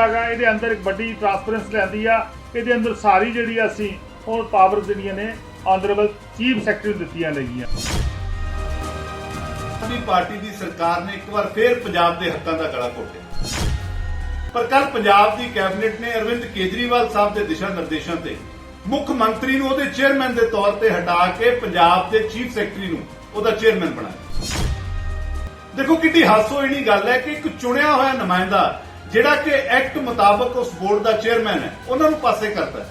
ਹੈਗਾ ਇਹਦੇ ਅੰਦਰ ਇੱਕ ਵੱਡੀ ਟਰਾਂਸਪੇਰੈਂਸ ਲੈਂਦੀ ਆ। ਇਹਦੇ ਅੰਦਰ ਸਾਰੀ ਜਿਹੜੀ ਅਸੀਂ ਹੁਣ ਪਾਵਰ ਜਿਹੜੀਆਂ ਨੇ ਆਨਰੇਬਲ ਚੀਫ ਸੈਕਟਰੀ ਦਿੱਤੀਆਂ ਗਈਆਂ ਆਦਮੀ ਪਾਰਟੀ ਦੀ ਸਰਕਾਰ ਨੇ ਇੱਕ ਵਾਰ ਫੇਰ ਪੰਜਾਬ ਦੇ ਹੱਕਾਂ ਦਾ ਗਲਾ ਘੋਟਿਆ। ਪਰ ਕੱਲ ਪੰਜਾਬ ਦੀ ਕੈਬਨਿਟ ਨੇ ਅਰਵਿੰਦ ਕੇਜਰੀਵਾਲ ਸਾਹਿਬ ਦੇ ਦਿਸ਼ਾ ਨਿਰਦੇਸ਼ਾਂ ਤੇ ਮੁੱਖ ਮੰਤਰੀ ਨੂੰ ਉਹਦੇ ਚੇਅਰਮੈਨ ਦੇ ਤੌਰ ਤੇ ਹਟਾ ਕੇ ਪੰਜਾਬ ਦੇ ਚੀਫ ਸੈਕਟਰੀ ਨੂੰ ਉਹਦਾ ਚੇਅਰਮੈਨ ਬਣਾਇਆ। ਦੇਖੋ ਕਿੰਨੀ ਹਾਸੋਹੀਣੀ ਗੱਲ ਹੈ ਕਿ ਇੱਕ ਚੁਣਿਆ ਹੋਇਆ ਨੁਮਾਇੰਦਾ ਜਿਹੜਾ ਕਿ ਐਕਟ ਮੁਤਾਬਕ ਉਸ ਬੋਰਡ ਦਾ ਚੇਅਰਮੈਨ ਹੈ, ਉਹਨਾਂ ਨੂੰ ਪਾਸੇ ਕਰਦਾ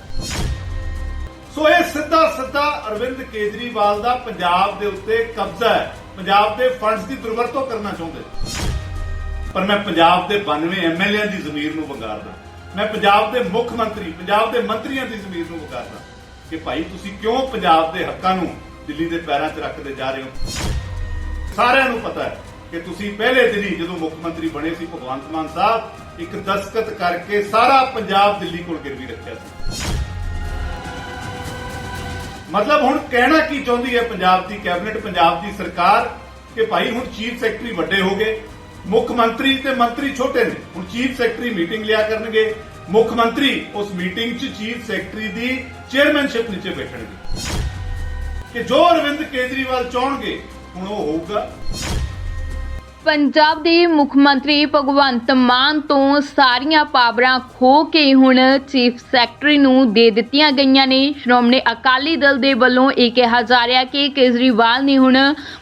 ਸੋ ਇਹ ਸਿੱਧਾ ਸਿੱਧਾ ਅਰਵਿੰਦ ਕੇਜਰੀਵਾਲ ਦਾ ਪੰਜਾਬ ਦੇ ਉੱਤੇ ਕਬਜ਼ਾ ਹੈ। ਪੰਜਾਬ ਦੇ ਫੰਡਸ ਦੀ ਦੁਰਵਰਤੋਂ ਕਰਨਾ ਚਾਹੁੰਦੇ ਪਰ ਮੈਂ ਪੰਜਾਬ ਦੇ 92 ਐਮਐਲਏਆਂ ਦੀ ਜ਼ਮੀਰ ਨੂੰ ਵੰਗਾਰਦਾ। ਮੈਂ ਪੰਜਾਬ ਦੇ ਮੁੱਖ ਮੰਤਰੀ, ਪੰਜਾਬ ਦੇ ਮੰਤਰੀਆਂ ਦੀ ਜ਼ਮੀਰ ਨੂੰ ਵੰਗਾਰਦਾ। ਕਿ ਭਾਈ, ਤੁਸੀਂ ਕਿਉਂ ਪੰਜਾਬ ਦੇ ਹੱਕਾਂ ਨੂੰ ਦਿੱਲੀ ਦੇ ਪੈਰਾਂ 'ਚ ਰੱਖਦੇ ਜਾ ਰਹੇ ਹੋ? ਸਾਰਿਆਂ ਨੂੰ ਪਤਾ ਹੈ ਕਿ ਤੁਸੀਂ ਪਹਿਲੇ ਦਿਨ ਹੀ ਜਦੋਂ ਮੁੱਖ ਮੰਤਰੀ ਬਣੇ ਸੀ, ਭਗਵੰਤ ਮਾਨ ਸਾਹਿਬ ਇੱਕ ਦਸਤਖਤ ਕਰਕੇ ਸਾਰਾ ਪੰਜਾਬ ਦਿੱਲੀ ਕੋਲ ਗਿਰਵੀ ਰੱਖਿਆ ਸੀ। ਮਤਲਬ ਹੁਣ ਕਹਿਣਾ ਕੀ ਚਾਹੁੰਦੀ ਹੈ ਪੰਜਾਬ ਦੀ ਕੈਬਨਿਟ? ਪੰਜਾਬ ਦੀ ਸਰਕਾਰ ਕਿ ਭਾਈ ਹੁਣ ਚੀਫ ਸੈਕਟਰੀ ਵੱਡੇ ਹੋ ਗਏ, ਮੁੱਖ ਮੰਤਰੀ ਤੇ ਮੰਤਰੀ ਛੋਟੇ ਨੇ। ਹੁਣ ਚੀਫ ਸੈਕਟਰੀ ਮੀਟਿੰਗ ਲਿਆ ਕਰਨਗੇ, ਮੁੱਖ ਮੰਤਰੀ ਉਸ ਮੀਟਿੰਗ 'ਚ ਚੀਫ ਸੈਕਟਰੀ ਦੀ ਚੇਅਰਮੈਨਸ਼ਿਪ ਨੀਚੇ ਬੈਠਣਗੇ। ਕਿ ਜੋ ਅਰਵਿੰਦ ਕੇਜਰੀਵਾਲ ਚਾਹਣਗੇ, ਹੁਣ ਉਹ ਹੋਊਗਾ। ਪੰਜਾਬ ਦੇ ਮੁੱਖ ਮੰਤਰੀ ਭਗਵੰਤ ਮਾਨ ਤੋਂ ਸਾਰੀਆਂ ਪਾਵਰਾਂ ਖੋ ਕੇ ਹੁਣ ਚੀਫ ਸੈਕਟਰੀ ਨੂੰ ਦੇ ਦਿੱਤੀਆਂ ਗਈਆਂ ਨੇ। ਸ਼੍ਰੋਮਣੀ ਅਕਾਲੀ ਦਲ ਦੇ ਵੱਲੋਂ ਇਹ ਕਿਹਾ ਜਾ ਰਿਹਾ ਕਿ ਕੇਜਰੀਵਾਲ ਨੇ ਹੁਣ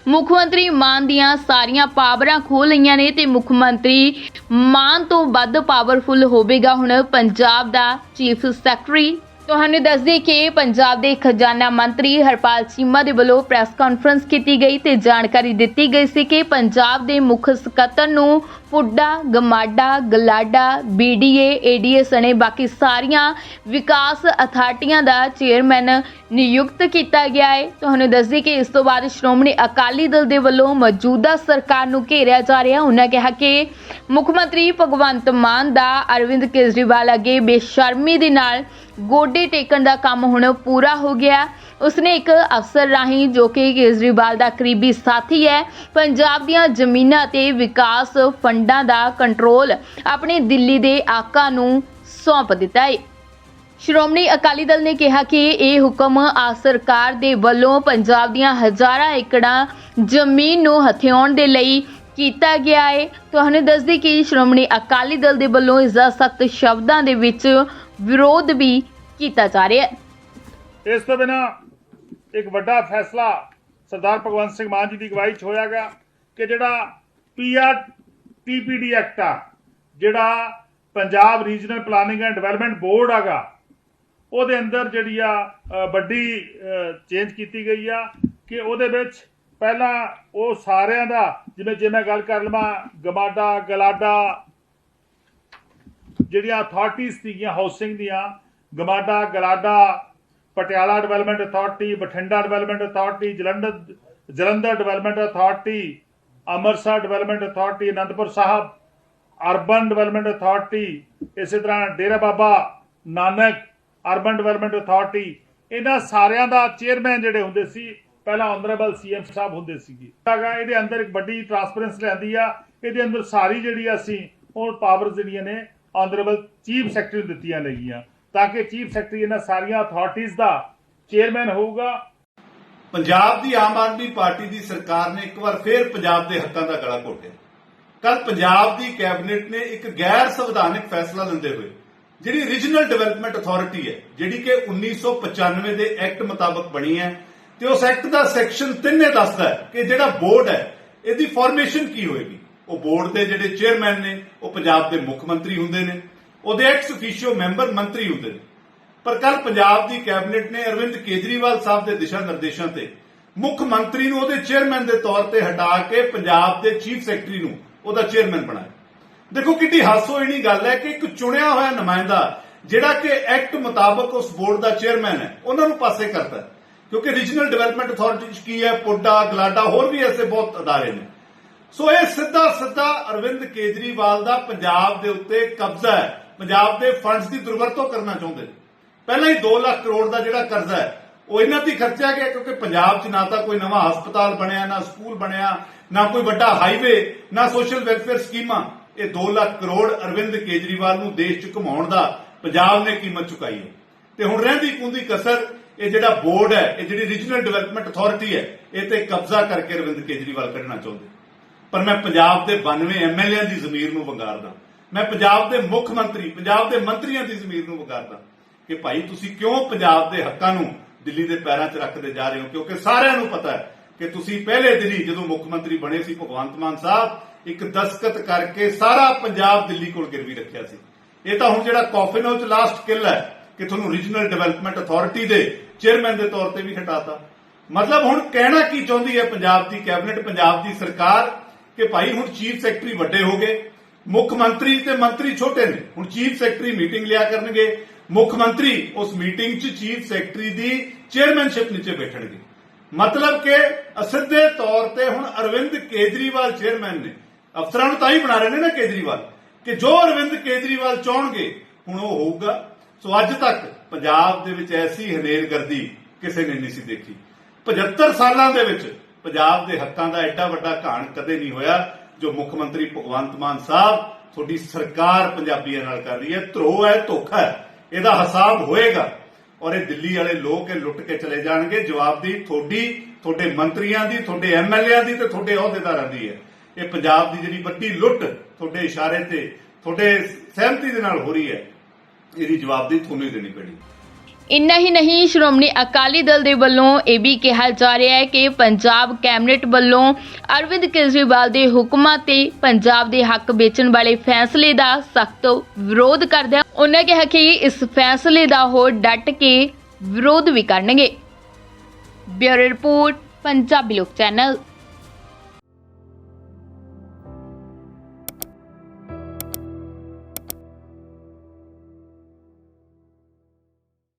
ਮੁੱਖ ਮੰਤਰੀ ਮਾਨ ਦੀਆਂ ਸਾਰੀਆਂ ਪਾਵਰਾਂ ਖੋ ਲਈਆਂ ਨੇ ਤੇ ਮੁੱਖ ਮੰਤਰੀ ਮਾਨ ਤੋਂ ਵੱਧ ਪਾਵਰਫੁਲ ਹੋਵੇਗਾ ਹੁਣ ਪੰਜਾਬ ਦਾ ਚੀਫ ਸੈਕਟਰੀ। ਤੁਹਾਨੂੰ ਦੱਸ ਦਈਏ ਕਿ ਪੰਜਾਬ ਦੇ ਖਜ਼ਾਨਾ ਮੰਤਰੀ ਹਰਪਾਲ ਚੀਮਾ ਦੇ ਵੱਲੋਂ ਪ੍ਰੈਸ ਕਾਨਫਰੰਸ ਕੀਤੀ ਗਈ ਤੇ ਜਾਣਕਾਰੀ ਦਿੱਤੀ ਗਈ ਸੀ ਕਿ ਪੰਜਾਬ ਦੇ ਮੁੱਖ ਸਕੱਤਰ ਨੂੰ ਪੁੱਡਾ ਗਮਾਡਾ, ਗਲਾਡਾ ਬੀਡੀਏ ਏਡੀਐਸ ਸਣੇ ਬਾਕੀ ਸਾਰੀਆਂ ਵਿਕਾਸ ਅਥਾਰਟੀਆਂ ਦਾ ਚੇਅਰਮੈਨ ਨਿਯੁਕਤ ਕੀਤਾ ਗਿਆ ਹੈ। ਤੁਹਾਨੂੰ ਦੱਸ ਦਈਏ ਕਿ ਇਸ ਤੋਂ ਬਾਅਦ ਸ਼੍ਰੋਮਣੀ ਅਕਾਲੀ ਦਲ ਦੇ ਵੱਲੋਂ ਮੌਜੂਦਾ ਸਰਕਾਰ ਨੂੰ ਘੇਰਿਆ ਜਾ ਰਿਹਾ। ਉਹਨਾਂ ਕਿਹਾ ਕਿ ਮੁੱਖ ਮੰਤਰੀ ਭਗਵੰਤ ਮਾਨ ਦਾ ਅਰਵਿੰਦ ਕੇਜਰੀਵਾਲ ਅੱਗੇ ਬੇਸ਼ਰਮੀ ਦੇ ਨਾਲ ਗੋਡੇ ਟੇਕਣ ਦਾ ਕੰਮ ਹੁਣ ਪੂਰਾ ਹੋ ਗਿਆ। ਉਸਨੇ ਇੱਕ ਅਫਸਰ ਰਾਹੀਂ ਜੋ ਕਿ ਕੇਜਰੀਵਾਲ ਦਾ ਕਰੀਬੀ ਸਾਥੀ ਹੈ, ਪੰਜਾਬ ਦੀਆਂ ਜ਼ਮੀਨਾਂ ਤੇ ਵਿਕਾਸ ਫੰਡ ਦਾ ਕੰਟਰੋਲ ਆਪਣੇ ਦਿੱਲੀ ਦੇ ਆਕਾ ਨੂੰ ਸੌਂਪ ਦਿੱਤਾ ਹੈ ਸ਼੍ਰੋਮਣੀ ਅਕਾਲੀ ਦਲ ਨੇ ਕਿਹਾ ਕਿ ਇਹ ਹੁਕਮ ਆ ਸਰਕਾਰ ਦੇ ਵੱਲੋਂ ਪੰਜਾਬ ਦੀਆਂ ਹਜ਼ਾਰਾਂ ਏਕੜਾਂ ਜ਼ਮੀਨ ਨੂੰ ਹਥਿਆਉਣ ਦੇ ਲਈ ਕੀਤਾ ਗਿਆ ਹੈ ਤੁਹਾਨੂੰ ਦੱਸਦੀ ਕਿ ਸ਼੍ਰੋਮਣੀ ਅਕਾਲੀ ਦਲ ਦੇ ਵੱਲੋਂ ਇਸ ਦਾ ਸਖਤ ਸ਼ਬਦਾਂ ਦੇ ਵਿੱਚ ਵਿਰੋਧ ਵੀ ਕੀਤਾ ਜਾ ਰਿਹਾ ਹੈ। ਇਸ ਤੋਂ ਬਿਨਾ ਇੱਕ ਵੱਡਾ ਫੈਸਲਾ ਸਰਦਾਰ ਭਗਵੰਤ ਸਿੰਘ ਮਾਨ ਜੀ ਦੀ ਅਗਵਾਈ 'ਚ ਹੋਇਆ ਗਿਆ ਕਿ ਜਿਹੜਾ ਪੀਆਰ ਟੀਪੀਡੀ ਐਕਟ ਆ, ਜਿਹੜਾ Punjab regional planning and development board ਹੈਗਾ, ਉਹਦੇ ਅੰਦਰ ਜਿਹੜੀ ਆ ਵੱਡੀ ਚੇਂਜ ਕੀਤੀ ਗਈ ਆ ਕਿ ਉਹਦੇ ਵਿੱਚ ਪਹਿਲਾਂ ਉਹ ਸਾਰਿਆਂ ਦਾ, ਜਿਵੇਂ, ਜੇ ਮੈਂ ਗੱਲ ਕਰ ਲਵਾਂ, ਗਮਾਡਾ, ਗਲਾਡਾ ਜਿਹੜੀਆਂ ਅਥਾਰਟੀਆਂ ਸੀਗੀਆਂ ਹਾਊਸਿੰਗ ਦੀਆਂ, GMADA, GLADA, Patiala development authority Bathinda development authority Jalandhar Jalandhar development authority Amritsar development authority, Anandpur Sahib, urban development authority, ਇਸੇ ਤਰ੍ਹਾਂ Dera Baba Nanak, urban development authority, ਇਹਨਾਂ ਸਾਰਿਆਂ ਦਾ ਚੇਅਰਮੈਨ ਜਿਹੜੇ ਹੁੰਦੇ ਸੀ, ਪਹਿਲਾਂ ਆਨਰੇਬਲ ਸੀਐਮ ਸਾਹਿਬ ਹੁੰਦੇ ਸੀਗੇ। ਹੈਗਾ, ਇਹਦੇ ਅੰਦਰ ਇੱਕ ਵੱਡੀ ਟਰਾਂਸਪੇਰੈਂਸ ਲੈਂਦੀ ਆ, ਇਹਦੇ ਅੰਦਰ ਸਾਰੀ ਜਿਹੜੀ ਅਸੀਂ ਹੁਣ ਪਾਵਰ ਜਿਹੜੀਆਂ ਨੇ ਆਨਰੇਬਲ ਚੀਫ ਸੈਕਟਰੀ ਦਿੱਤੀਆਂ ਗਈਆਂ ਤਾਂ ਕਿ ਚੀਫ ਸੈਕਟਰੀ ਇਹਨਾਂ ਸਾਰੀਆਂ ਅਥਾਰਟੀਆਂ ਦਾ ਚੇਅਰਮੈਨ ਹੋਊਗਾ ਪੰਜਾਬ ਦੀ ਆਮ ਆਦਮੀ ਪਾਰਟੀ ਦੀ ਸਰਕਾਰ ਨੇ ਇੱਕ ਵਾਰ ਫੇਰ ਪੰਜਾਬ ਦੇ ਹੱਕਾਂ ਦਾ ਗਲਾ ਘੋਟਿਆ। ਕੱਲ ਪੰਜਾਬ ਦੀ ਕੈਬਨਿਟ ਨੇ ਇੱਕ ਗੈਰ ਸੰਵਿਧਾਨਿਕ ਫੈਸਲਾ ਲੈਂਦੇ ਹੋਏ, ਜਿਹੜੀ ਰੀਜਨਲ ਡਿਵੈਲਪਮੈਂਟ ਅਥਾਰਟੀ ਹੈ, ਜਿਹੜੀ ਕਿ 1995 ਦੇ ਐਕਟ ਮੁਤਾਬਕ ਬਣੀ ਹੈ, ਤੇ ਉਸ ਐਕਟ ਦਾ ਸੈਕਸ਼ਨ 3 ਨੇ ਦੱਸਦਾ ਹੈ ਕਿ ਜਿਹੜਾ ਬੋਰਡ ਹੈ, ਇਹਦੀ ਫਾਰਮੇਸ਼ਨ ਕੀ ਹੋਏਗੀ? ਉਹ ਬੋਰਡ ਦੇ ਜਿਹੜੇ ਚੇਅਰਮੈਨ ਨੇ, ਉਹ ਪੰਜਾਬ ਦੇ ਮੁੱਖ ਮੰਤਰੀ ਹੁੰਦੇ ਨੇ, ਉਹਦੇ ਐਕਸ ਅਫੀਸ਼ੀਓ ਮੈਂਬਰ ਮੰਤਰੀ ਹੁੰਦੇ ਨੇ। ਪਰ ਕੱਲ ਪੰਜਾਬ ਦੀ ਕੈਬਨਿਟ ਨੇ ਅਰਵਿੰਦ ਕੇਜਰੀਵਾਲ ਸਾਹਿਬ ਦੇ ਦਿਸ਼ਾ ਨਿਰਦੇਸ਼ਾਂ ਤੇ ਮੁੱਖ ਮੰਤਰੀ ਨੂੰ ਉਹਦੇ ਚੇਅਰਮੈਨ ਦੇ ਤੌਰ ਤੇ ਹਟਾ ਕੇ ਪੰਜਾਬ ਦੇ ਚੀਫ ਸੈਕਟਰੀ ਨੂੰ ਉਹਦਾ ਚੇਅਰਮੈਨ ਬਣਾਇਆ। ਦੇਖੋ ਕਿੰਨੀ ਹਾਸੋਹੀਣੀ ਗੱਲ ਹੈ ਕਿ ਇੱਕ ਚੁਣਿਆ ਹੋਇਆ ਨੁਮਾਇੰਦਾ ਜਿਹੜਾ ਕਿ ਐਕਟ ਮੁਤਾਬਕ ਉਸ ਬੋਰਡ ਦਾ ਚੇਅਰਮੈਨ ਹੈ, ਉਹਨਾਂ ਨੂੰ ਪਾਸੇ ਕਰਦਾ ਹੈ। ਕਿਉਂਕਿ ਰੀਜਨਲ ਡਿਵੈਲਪਮੈਂਟ ਅਥਾਰਟੀ ਚ ਕੀ ਹੈ, ਪੁੱਡਾ, ਗਲਾਡਾ, ਹੋਰ ਵੀ ਐਸੇ ਬਹੁਤ ਅਦਾਰੇ ਨੇ। ਸੋ ਇਹ ਸਿੱਧਾ ਸਿੱਧਾ ਅਰਵਿੰਦ ਕੇਜਰੀਵਾਲ ਦਾ ਪੰਜਾਬ ਦੇ ਉੱਤੇ ਕਬਜ਼ਾ ਹੈ, ਪੰਜਾਬ ਦੇ ਫੰਡਸ ਦੀ ਦੁਰਵਰਤੋਂ ਕਰਨਾ ਚਾਹੁੰਦੇ ਨੇ। ਪਹਿਲਾਂ ਹੀ 2 ਲੱਖ ਕਰੋੜ ਦਾ ਜਿਹੜਾ ਕਰਜ਼ਾ ਹੈ, ਉਹ ਇਹਨਾਂ ਤੇ ਖਰਚਿਆ ਗਿਆ, ਕਿਉਂਕਿ ਪੰਜਾਬ 'ਚ ਨਾ ਤਾਂ ਕੋਈ ਨਵਾਂ ਹਸਪਤਾਲ ਬਣਿਆ, ਨਾ ਸਕੂਲ ਬਣਿਆ, ਨਾ ਕੋਈ ਵੱਡਾ ਹਾਈਵੇ ਨਾ ਸੋਸ਼ਲ ਵੈਲਫੇਅਰ ਸਕੀਮਾਂ। ਇਹ 2 ਲੱਖ ਕਰੋੜ ਅਰਵਿੰਦ ਕੇਜਰੀਵਾਲ ਨੂੰ ਦੇਸ਼ 'ਚ ਘੁਮਾਉਣ ਦਾ ਪੰਜਾਬ ਨੇ ਕੀਮਤ ਚੁਕਾਈ ਹੈ। ਤੇ ਹੁਣ ਰਹਿੰਦੀ ਕੁੰਦੀ ਕਸਰ, ਇਹ ਜਿਹੜਾ ਬੋਰਡ ਹੈ, ਇਹ ਜਿਹੜੀ ਰੀਜਨਲ ਡਿਵੈਲਪਮੈਂਟ ਅਥਾਰਟੀ ਹੈ, ਇਹ ਤੇ ਕਬਜ਼ਾ ਕਰਕੇ ਅਰਵਿੰਦ ਕੇਜਰੀਵਾਲ ਕੱਢਣਾ ਚਾਹੁੰਦੇ ਪਰ ਮੈਂ ਪੰਜਾਬ ਦੇ 92 ਐਮਐਲਏਆਂ ਦੀ ਜ਼ਮੀਰ ਨੂੰ ਵੰਗਾਰਦਾ। ਮੈਂ ਪੰਜਾਬ ਦੇ ਮੁੱਖ ਮੰਤਰੀ, ਪੰਜਾਬ ਦੇ ਮੰਤਰੀਆਂ ਦੀ ਜ਼ਮੀਰ ਨੂੰ ਵੰਗਾਰਦਾ। ਕਿ ਭਾਈ ਤੁਸੀਂ ਕਿਉਂ ਪੰਜਾਬ ਦੇ ਹੱਕਾਂ ਨੂੰ ਦਿੱਲੀ ਦੇ ਪੈਰਾਂ 'ਚ ਰੱਖਦੇ ਜਾ ਰਹੇ ਹੋ? ਕਿਉਂਕਿ ਸਾਰਿਆਂ ਨੂੰ ਪਤਾ ਹੈ ਕਿ ਤੁਸੀਂ ਪਹਿਲੇ ਦਿਨ ਹੀ ਜਦੋਂ ਮੁੱਖ ਮੰਤਰੀ ਬਣੇ ਸੀ ਭਗਵੰਤ ਮਾਨ ਸਾਹਿਬ, ਇੱਕ ਦਸਕਤ ਕਰਕੇ ਸਾਰਾ ਪੰਜਾਬ ਦਿੱਲੀ ਕੋਲ ਗਿਰਵੀ ਰੱਖਿਆ ਸੀ। ਇਹ ਤਾਂ ਹੁਣ ਜਿਹੜਾ ਕਾਫਿਨ ਉਹ ਲਾਸਟ ਕਿਲ ਹੈ ਕਿ ਤੁਹਾਨੂੰ ਰੀਜਨਲ ਡਿਵੈਲਪਮੈਂਟ ਅਥਾਰਟੀ ਦੇ ਚੇਅਰਮੈਨ ਦੇ ਤੌਰ ਤੇ ਵੀ ਹਟਾਤਾ। ਮਤਲਬ ਹੁਣ ਕਹਿਣਾ ਕੀ ਚਾਹੁੰਦੀ ਹੈ ਪੰਜਾਬ ਦੀ ਕੈਬਨਿਟ ਪੰਜਾਬ ਦੀ ਸਰਕਾਰ ਕਿ ਭਾਈ ਹੁਣ ਚੀਫ ਸੈਕਟਰੀ ਵੱਡੇ ਹੋ ਗਏ, ਮੁੱਖ ਮੰਤਰੀ ਤੇ ਮੰਤਰੀ ਛੋਟੇ ਨੇ, ਹੁਣ ਚੀਫ ਸੈਕਟਰੀ ਮੀਟਿੰਗ ਲਿਆ ਕਰਨਗੇ ਮੁੱਖ ਮੰਤਰੀ ਉਸ ਮੀਟਿੰਗ 'ਚ ਚੀਫ ਸੈਕਟਰੀ ਦੀ ਚੇਅਰਮੈਨਸ਼ਿਪ ਨੀਚੇ ਬੈਠਣਗੇ। ਮਤਲਬ ਕਿ ਅਸਿੱਧੇ ਤੌਰ ਤੇ ਹੁਣ ਅਰਵਿੰਦ ਕੇਜਰੀਵਾਲ ਚੇਅਰਮੈਨ ਨੇ। ਅਫਸਰਾਂ ਨੂੰ ਤਾਂ ਹੀ ਬਣਾ ਰਹੇ ਨੇ ਨਾ ਕੇਜਰੀਵਾਲ, ਕਿ ਜੋ ਅਰਵਿੰਦ ਕੇਜਰੀਵਾਲ ਚਾਹਣਗੇ, ਹੁਣ ਉਹ ਹੋਊਗਾ। ਸੋ ਅੱਜ ਤੱਕ ਪੰਜਾਬ ਦੇ ਵਿੱਚ ਐਸੀ ਹਨੇਰਗਰਦੀ ਕਿਸੇ ਨੇ ਨਹੀਂ ਸੀ ਦੇਖੀ। 75 ਸਾਲਾਂ ਦੇ ਵਿੱਚ ਪੰਜਾਬ ਦੇ ਹੱਕਾਂ ਦਾ ਐਡਾ ਵੱਡਾ ਘਾਣ ਕਦੇ ਨਹੀਂ ਹੋਇਆ, ਜੋ ਮੁੱਖ ਮੰਤਰੀ ਭਗਵੰਤ ਮਾਨ ਸਾਹਿਬ ਤੁਹਾਡੀ ਸਰਕਾਰ ਪੰਜਾਬੀਆਂ ਨਾਲ ਕਰ ਰਹੀ ਹੈ। ਧਰੋ ਹੈ, ਧੋਖਾ ਹੈ। ਇਹਦਾ ਹਿਸਾਬ ਹੋਏਗਾ। ਔਰ ਇਹ ਦਿੱਲੀ ਵਾਲੇ ਲੋਕ ਇਹ ਲੁੱਟ ਕੇ ਚਲੇ ਜਾਣਗੇ। ਜਵਾਬਦੀ ਤੁਹਾਡੀ ਤੁਹਾਡੇ ਮੰਤਰੀਆਂ ਦੀ ਤੁਹਾਡੇ ਐਮਐਲਏਆਂ ਦੀ ਤੇ ਤੁਹਾਡੇ ਅਹੁਦੇਦਾਰਾਂ ਦੀ ਹੈ। ਇਹ ਪੰਜਾਬ ਦੀ ਜਿਹੜੀ ਵੱਡੀ ਲੁੱਟ ਤੁਹਾਡੇ ਇਸ਼ਾਰੇ ਤੇ ਤੁਹਾਡੇ ਸਹਿਮਤੀ ਦੇ ਨਾਲ ਹੋ ਰਹੀ ਹੈ, ਇਹਦੀ ਜਵਾਬਦੀ ਤੁਹਾਨੂੰ ਹੀ ਦੇਣੀ ਪੈਣੀ। ਇੰਨਾ ਹੀ ਨਹੀਂ, ਸ਼੍ਰੋਮਣੀ ਅਕਾਲੀ ਦਲ ਦੇ ਵੱਲੋਂ ਇਹ ਵੀ ਕਿਹਾ ਜਾ ਰਿਹਾ ਹੈ ਕਿ ਪੰਜਾਬ ਕੈਬਨਿਟ ਵੱਲੋਂ ਅਰਵਿੰਦ ਕੇਜਰੀਵਾਲ ਦੇ ਹੁਕਮਾਂ ਤੇ ਪੰਜਾਬ ਦੇ ਹੱਕ ਵੇਚਣ ਵਾਲੇ ਫੈਸਲੇ ਦਾ ਸਖਤ ਵਿਰੋਧ ਕਰਦਿਆਂ ਉਹਨਾਂ ਕਿਹਾ ਕਿ ਇਸ ਫੈਸਲੇ ਦਾ ਉਹ ਡਟ ਕੇ ਵਿਰੋਧ ਵੀ ਕਰਨਗੇ। ਬਿਊਰੋ ਰਿਪੋਰਟ, ਪੰਜਾਬੀ ਲੋਕ ਚੈਨਲ।